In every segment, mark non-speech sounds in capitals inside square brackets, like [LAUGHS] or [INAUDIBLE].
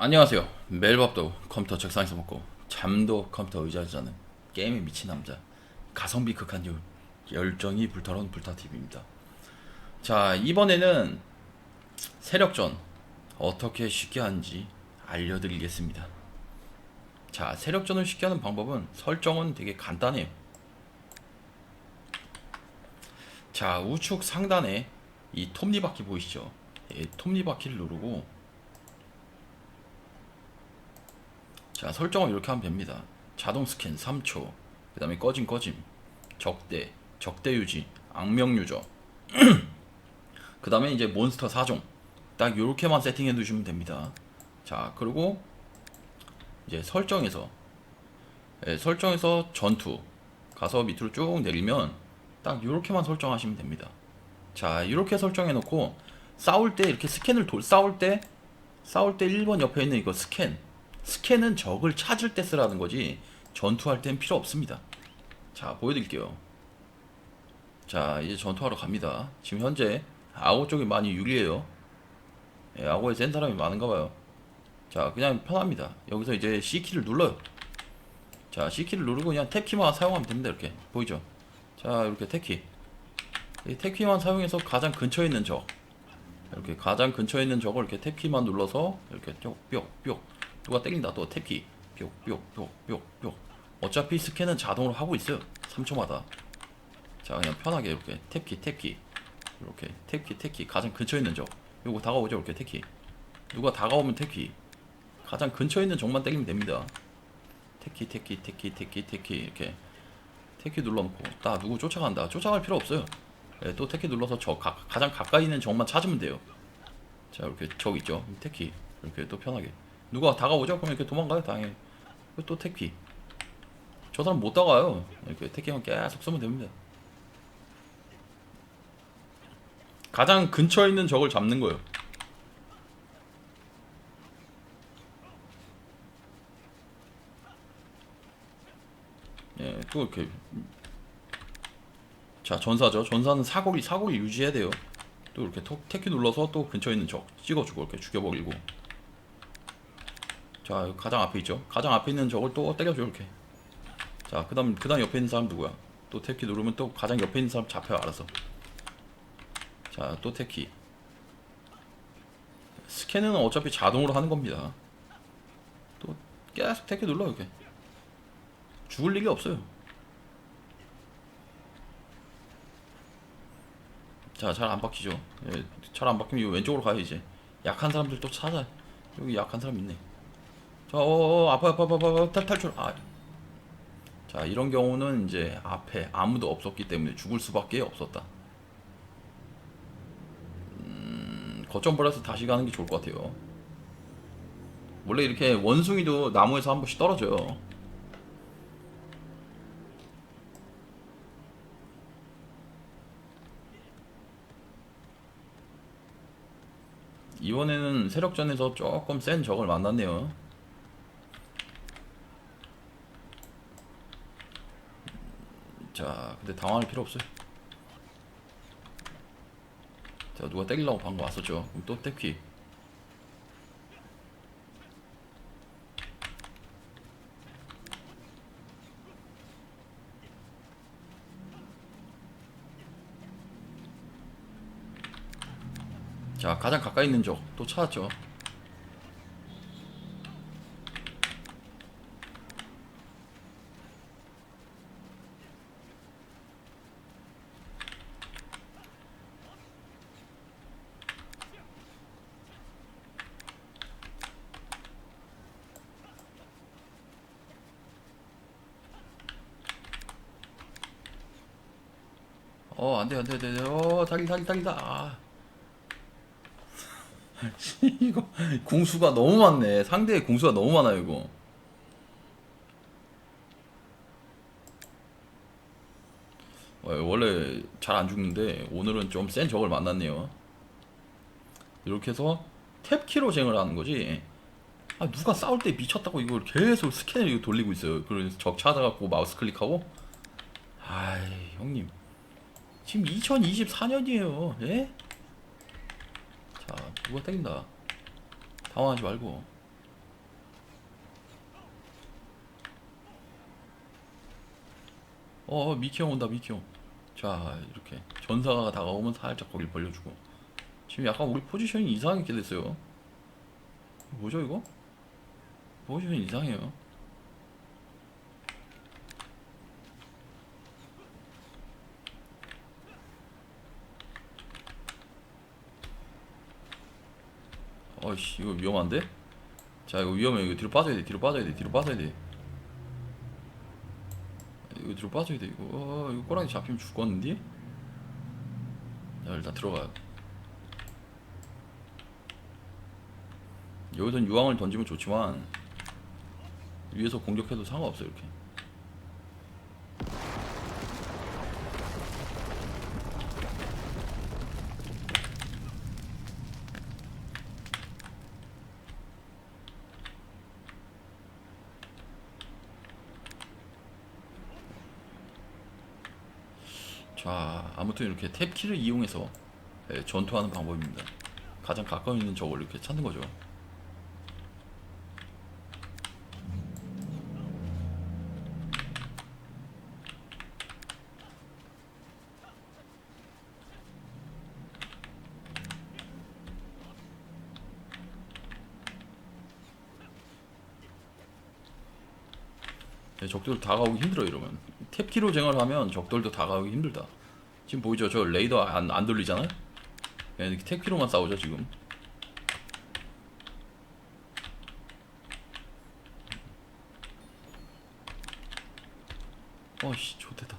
안녕하세요. 매일 밥도 컴퓨터 책상에서 먹고 잠도 컴퓨터 의자에서 자는 게임에 미친 남자 가성비 극한 열, 열정이 불타는 불타TV입니다. 자 이번에는 세력전 어떻게 쉽게 하는지 알려드리겠습니다. 자 세력전을 쉽게 하는 방법은 설정은 되게 간단해요. 자 우측 상단에 이 톱니바퀴 보이시죠? 예, 톱니바퀴를 누르고 자 설정을 이렇게 하면 됩니다. 자동 스캔 3초. 그 다음에 꺼짐 꺼짐. 적대 적대 유지 악명 유저. [CLEARS THROAT] 그 다음에 이제 몬스터 4종. 딱 요렇게만 세팅해 두시면 됩니다. 자 그리고 이제 설정에서 예, 설정에서 전투 가서 밑으로 쭉 내리면 딱 요렇게만 설정하시면 됩니다. 자 이렇게 설정해 놓고 싸울 때 이렇게 스캔을 돌 싸울 때 싸울 때 1번 옆에 있는 이거 스캔 스캔은 적을 찾을 때 쓰라는 거지 전투할 땐 필요 없습니다. 자 보여드릴게요. 자 이제 전투하러 갑니다. 지금 현재 아고 쪽이 많이 유리해요. 예, 아고에 센 사람이 많은가 봐요. 자 그냥 편합니다. 여기서 이제 C키를 눌러요. 자 C키를 누르고 그냥 탭키만 사용하면 됩니다. 이렇게 보이죠? 자 이렇게 탭키 이 탭키만 사용해서 가장 근처에 있는 적 이렇게 가장 근처에 있는 적을 이렇게 탭키만 눌러서 이렇게 뿅뿅뿅 누가 때린다. 또 탭키 뿅뿅뿅뿅뿅 어차피 스캔은 자동으로 하고 있어요. 3초마다. 자 그냥 편하게 이렇게 탭키 탭키 이렇게 탭키 탭키 가장 근처에 있는 적. 요거 다가오죠? 이렇게 탭키 누가 다가오면 탭키 가장 근처에 있는 적만 때리면 됩니다. 탭키 탭키 탭키 탭키 탭키. 이렇게 탭키 눌러놓고. 딱 누구 쫓아간다. 쫓아갈 필요 없어요. 예, 또 탭키 눌러서 저 가, 가장 가까이 있는 적만 찾으면 돼요. 자 이렇게 적 있죠? 탭키. 이렇게 또 편하게 누가 다가오죠? 그럼 이렇게 도망가요? 당연히. 또 택키 저 사람 못 다가요. 이렇게 택키만 계속 쏘면 됩니다. 가장 근처에 있는 적을 잡는 거예요. 예, 또 이렇게. 자 전사죠. 전사는 사거리 사거리 유지해야 돼요. 또 이렇게 톡, 택키 눌러서 또 근처에 있는 적 찍어주고 이렇게 죽여버리고 자 가장 앞에 있죠. 가장 앞에 있는 적을 또 때려줘 이렇게. 자그 다음 그 다음 옆에 있는 사람 누구야? 또 탭키 누르면 또 가장 옆에 있는 사람 잡혀요 알아서. 자또 탭키. 스캔은 어차피 자동으로 하는 겁니다. 또 계속 탭키 눌러 이렇게. 죽을 일이 없어요. 자 잘안 박히죠? 예, 잘안 박히면 이 왼쪽으로 가요 이제. 약한 사람들 또 찾아 여기 약한 사람 있네 자, 어, 어, 아파, 아파, 아파, 아파, 탈, 탈출. 아. 자, 이런 경우는 이제 앞에 아무도 없었기 때문에 죽을 수밖에 없었다. 음, 거점 버려서 다시 가는 게 좋을 것 같아요. 원래 이렇게 원숭이도 나무에서 한 번씩 떨어져요. 이번에는 세력전에서 조금 센 적을 만났네요. 자, 근데 당황할 필요 없어요. 자, 누가 때리려고 방금 왔었죠. 그럼 또 떼키. 자, 가장 가까이 있는 적 또 찾았죠. 어, 안 돼, 안 돼, 안 돼. 어, 다리, 다리, 다리다. 아. [LAUGHS] 이거, 궁수가 너무 많네. 상대의 궁수가 너무 많아요, 이거. 어, 원래 잘 안 죽는데, 오늘은 좀 센 적을 만났네요. 이렇게 해서 탭키로 쟁을 하는 거지. 아, 누가 싸울 때 미쳤다고 이걸 계속 스캔을 돌리고 있어요. 그래서 적 찾아갖고 마우스 클릭하고. 아이, 형님. 지금 2024년이에요. 예? 자, 누가 때린다. 당황하지 말고. 어, 어, 미키 형 온다, 미키 형. 자, 이렇게. 전사가 다가오면 살짝 거길 벌려주고. 지금 약간 우리 포지션이 이상하게 됐어요. 뭐죠, 이거? 포지션이 이상해요. 어이씨 이거 위험한데? 자 이거 위험해. 이거 뒤로 빠져야 돼 뒤로 빠져야 돼 뒤로 빠져야 돼. 이거 뒤로 빠져야 돼 이거. 어, 이거 꼬랑이 잡히면 죽겠는데? 자 일단 들어가요. 여기선 유황을 던지면 좋지만 위에서 공격해도 상관없어 이렇게 자 아무튼 이렇게 탭키를 이용해서 예, 전투하는 방법입니다. 가장 가까이 있는 적을 이렇게 찾는 거죠. 네, 적들 다가오기 힘들어 이러면 탭키로 쟁을 하면 적들도 다가오기 힘들다. 지금 보이죠? 저 레이더 안, 안 돌리잖아요? 네, 이렇게 탭키로만 싸우죠 지금. 어씨 좋됐다.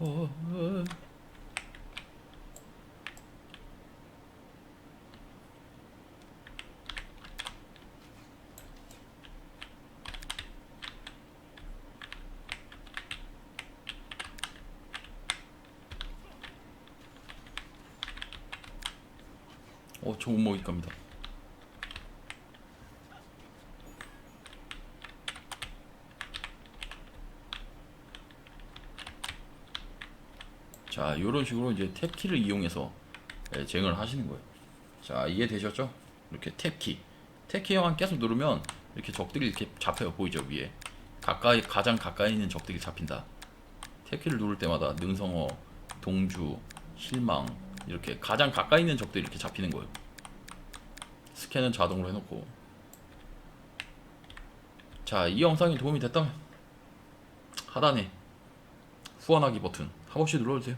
어, 어, 어. 어, 좋은 먹일 겁니다. 자, 이런 식으로 이제 탭키를 이용해서 예, 쟁을 하시는 거예요. 자, 이해되셨죠? 이렇게 탭키. 탭키만 계속 누르면 이렇게 적들이 이렇게 잡혀요. 보이죠? 위에. 가까이, 가장 가까이 있는 적들이 잡힌다. 탭키를 누를 때마다 능성어, 동주, 실망, 이렇게 가장 가까이 있는 적들이 이렇게 잡히는 거예요. 스캔은 자동으로 해놓고. 자 이 영상이 도움이 됐다면 하단에 후원하기 버튼 한 번씩 눌러주세요.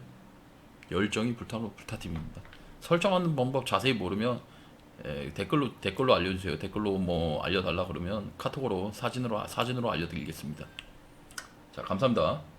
열정이 불타는 불타팀입니다. 설정하는 방법 자세히 모르면 에, 댓글로 댓글로 알려주세요. 댓글로 뭐 알려달라 그러면 카톡으로 사진으로 사진으로 알려드리겠습니다. 자 감사합니다